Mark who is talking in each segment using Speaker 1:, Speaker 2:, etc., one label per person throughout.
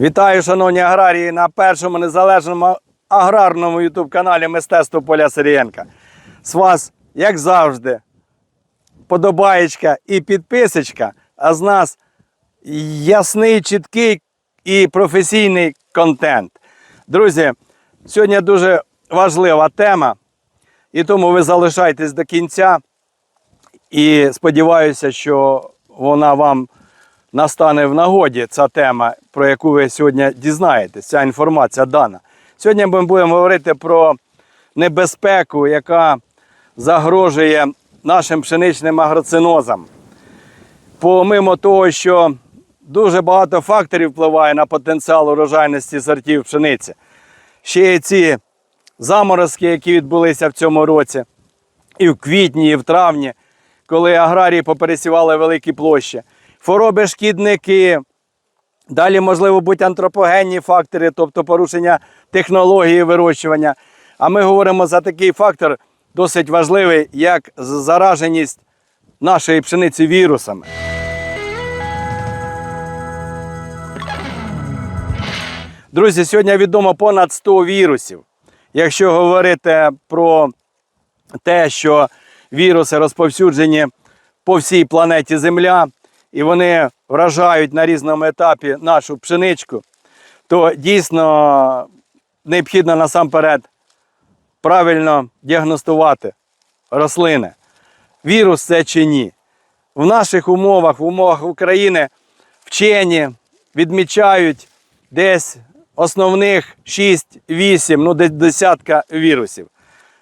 Speaker 1: Вітаю, шановні аграрії, на першому незалежному аграрному ютуб-каналі Мистецтво Поля Сирієнка. З вас, як завжди, подобаєчка і підписочка, а з нас ясний, чіткий і професійний контент. Друзі, сьогодні дуже важлива тема, і тому ви залишайтесь до кінця. І сподіваюся, що вона вам настане в нагоді ця тема, про яку ви сьогодні дізнаєтесь, ця інформація дана. Сьогодні ми будемо говорити про небезпеку, яка загрожує нашим пшеничним агроцинозам. Помимо того, що дуже багато факторів впливає на потенціал урожайності сортів пшениці. Ще є ці заморозки, які відбулися в цьому році, і в квітні, і в травні, коли аграрії попересівали великі площі. Хвороби шкідники, далі, можливо, будуть антропогенні фактори, тобто порушення технології вирощування. А ми говоримо за такий фактор досить важливий, як зараженість нашої пшениці вірусами. Друзі, сьогодні відомо понад 100 вірусів. Якщо говорити про те, що віруси розповсюджені по всій планеті Земля, і вони вражають на різному етапі нашу пшеничку, то дійсно необхідно насамперед правильно діагностувати рослини. Вірус це чи ні. В наших умовах, в умовах України, вчені відмічають десь основних 6-8, ну десь десятка вірусів.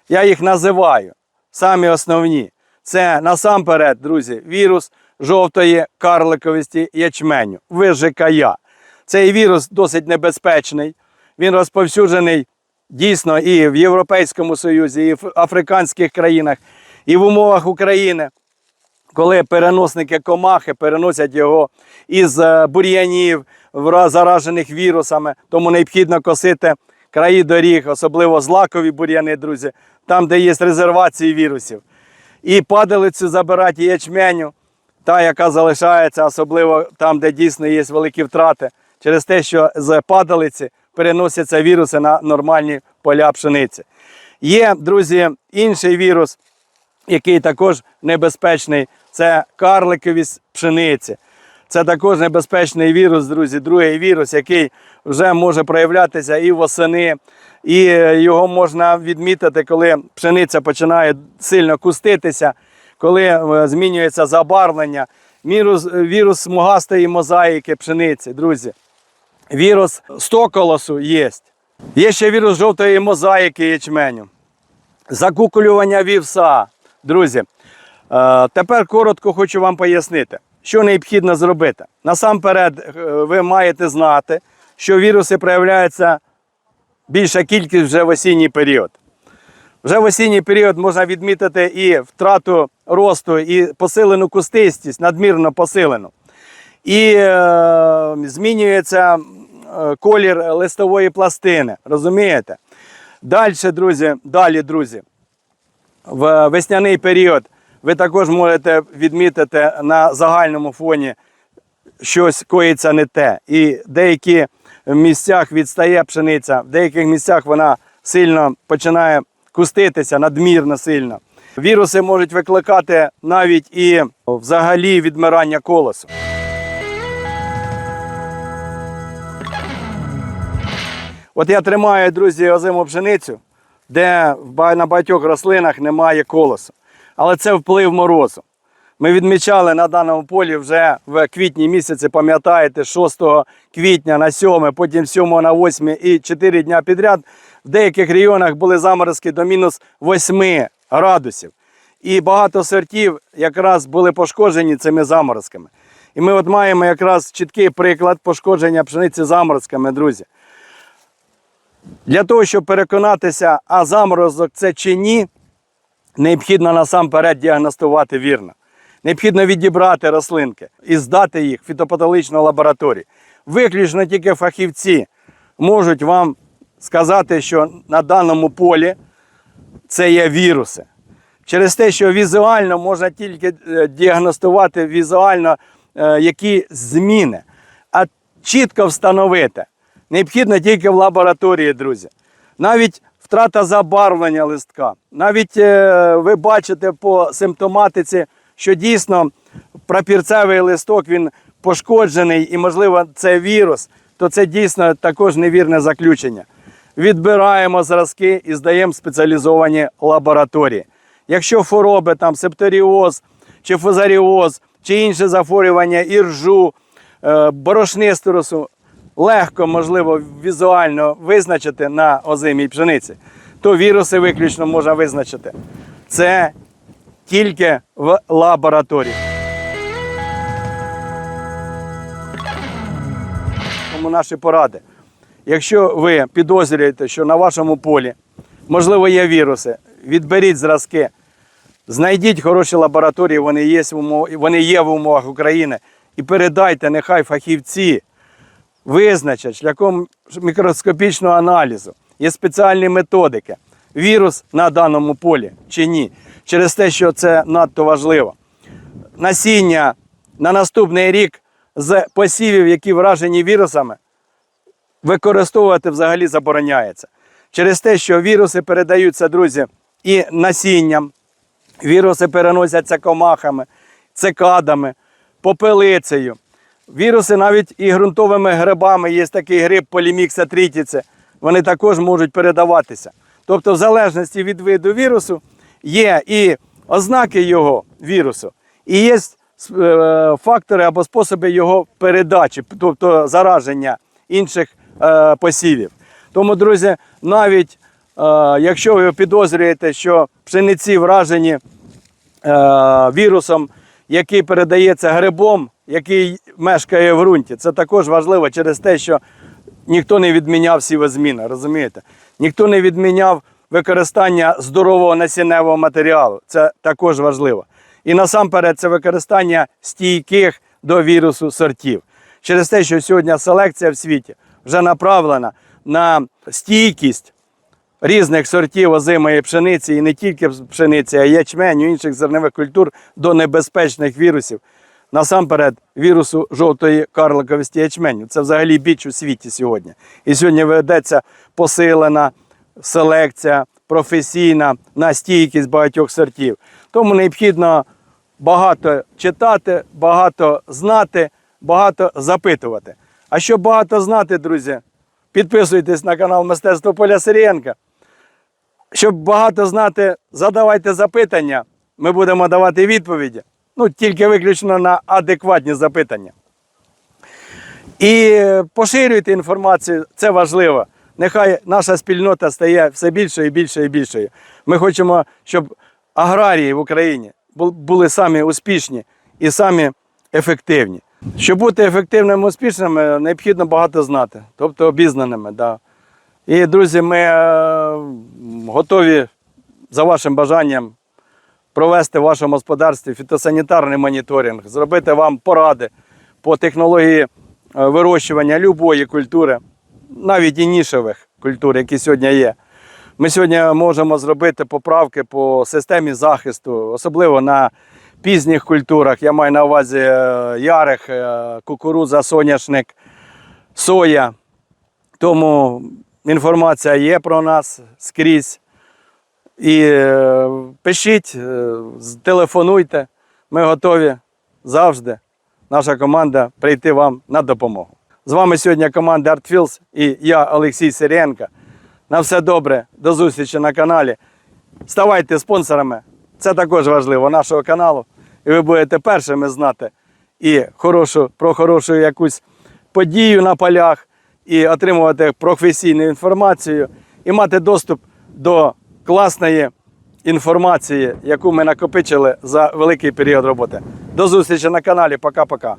Speaker 1: Я їх називаю самі основні. Це насамперед, друзі, вірус жовтої карликовості ячменю, ВЖКЯ. Цей вірус досить небезпечний. Він розповсюджений дійсно і в Європейському Союзі, і в африканських країнах, і в умовах України коли переносники комахи переносять його із е, бур'янів, заражених вірусами, тому необхідно косити краї доріг, особливо злакові бур'яни, друзі, там, де є резервації вірусів. І падалицю забирати ячменю, та, яка залишається, особливо там, де дійсно є великі втрати, через те, що з падалиці переносяться віруси на нормальні поля пшениці. Є, друзі, інший вірус, який також небезпечний, це карликовість пшениці. Це також небезпечний вірус, друзі, другий вірус, який вже може проявлятися і восени, і його можна відмітити, коли пшениця починає сильно куститися, коли е, змінюється забарвлення. Вірус, вірус смугастої мозаїки пшениці, друзі. Вірус стоколосу є. Є ще вірус жовтої мозаїки ячменю закукулювання вівса. Друзі, е, тепер коротко хочу вам пояснити, що необхідно зробити. Насамперед, е, ви маєте знати, що віруси проявляються більша кількість вже в осінній період. Вже в осінній період можна відмітити і втрату росту, і посилену кустистість, надмірно посилену. І е, змінюється е, колір листової пластини. Розумієте? Далі, друзі, далі, друзі, в весняний період ви також можете відмітити на загальному фоні щось коїться не те. І в деяких місцях відстає пшениця, в деяких місцях вона сильно починає куститися, надмірно сильно. Віруси можуть викликати навіть і взагалі відмирання колосу. От я тримаю, друзі, озиму пшеницю, де на багатьох рослинах немає колосу. Але це вплив морозу. Ми відмічали на даному полі вже в квітні місяці, пам'ятаєте, 6 квітня на 7, потім 7 на 8 і 4 дня підряд. В деяких регіонах були заморозки до мінус 8 градусів. І багато сортів якраз були пошкоджені цими заморозками. І ми от маємо якраз чіткий приклад пошкодження пшениці заморозками, друзі. Для того, щоб переконатися, а заморозок це чи ні, необхідно насамперед діагностувати вірно. Необхідно відібрати рослинки і здати їх в фітопатологічну лабораторію. Виключно тільки фахівці можуть вам сказати, що на даному полі це є віруси. Через те, що візуально можна тільки е, діагностувати візуально, е, які зміни. А чітко встановити. Необхідно тільки в лабораторії, друзі. Навіть втрата забарвлення листка. Навіть е, ви бачите по симптоматиці, що дійсно прапірцевий листок він пошкоджений і, можливо, це вірус, то це дійсно також невірне заключення. Відбираємо зразки і здаємо в спеціалізовані лабораторії. Якщо хвороби, там септоріоз чи фузаріоз, чи інше захворювання іржу, е, борошнисту легко можливо візуально визначити на озимій пшениці, то віруси виключно можна визначити. Це тільки в лабораторії. Тому наші поради. Якщо ви підозрюєте, що на вашому полі можливо є віруси, відберіть зразки, знайдіть хороші лабораторії, вони є вони є в умовах України, і передайте, нехай фахівці визначать шляхом мікроскопічного аналізу. Є спеціальні методики. Вірус на даному полі чи ні. Через те, що це надто важливо. Насіння на наступний рік з посівів, які вражені вірусами, використовувати взагалі забороняється. Через те, що віруси передаються, друзі, і насінням, віруси переносяться комахами, цикадами, попелицею. Віруси навіть і ґрунтовими грибами, є такий гриб полімікса трітіце, вони також можуть передаватися. Тобто, в залежності від виду вірусу є і ознаки його вірусу, і є е, фактори або способи його передачі, тобто зараження інших посівів. Тому, друзі, навіть е, якщо ви підозрюєте, що пшениці вражені е, вірусом, який передається грибом, який мешкає в ґрунті, це також важливо через те, що ніхто не відміняв сівозміни, розумієте? Ніхто не відміняв використання здорового насінневого матеріалу. Це також важливо. І насамперед це використання стійких до вірусу сортів. Через те, що сьогодні селекція в світі вже направлена на стійкість різних сортів озимої пшениці, і не тільки пшениці, а й ячменю, інших зернових культур до небезпечних вірусів. Насамперед, вірусу жовтої карликовості ячменю. Це взагалі біч у світі сьогодні. І сьогодні ведеться посилена селекція професійна на стійкість багатьох сортів. Тому необхідно багато читати, багато знати, багато запитувати. А щоб багато знати, друзі, підписуйтесь на канал Мистецтво Поля Сирієнка. Щоб багато знати, задавайте запитання. Ми будемо давати відповіді. Ну, тільки виключно на адекватні запитання. І поширюйте інформацію, це важливо. Нехай наша спільнота стає все більшою і більшою і більшою. Ми хочемо, щоб аграрії в Україні були самі успішні і самі ефективні. Щоб бути ефективними успішними, необхідно багато знати, тобто обізнаними. Да. І, друзі, ми е, готові за вашим бажанням провести в вашому господарстві фітосанітарний моніторинг, зробити вам поради по технології е, вирощування любої культури, навіть і нішевих культур, які сьогодні є. Ми сьогодні можемо зробити поправки по системі захисту, особливо на пізніх культурах. Я маю на увазі е, ярих, е, кукурудза, соняшник, соя. Тому інформація є про нас скрізь. І е, пишіть, телефонуйте. Ми готові завжди. Наша команда прийти вам на допомогу. З вами сьогодні команда ArtFields і я, Олексій Сирієнко. На все добре, до зустрічі на каналі. Ставайте спонсорами. Це також важливо нашого каналу. І ви будете першими знати і хорошу, про хорошу якусь подію на полях, і отримувати професійну інформацію, і мати доступ до класної інформації, яку ми накопичили за великий період роботи. До зустрічі на каналі. Пока-пока.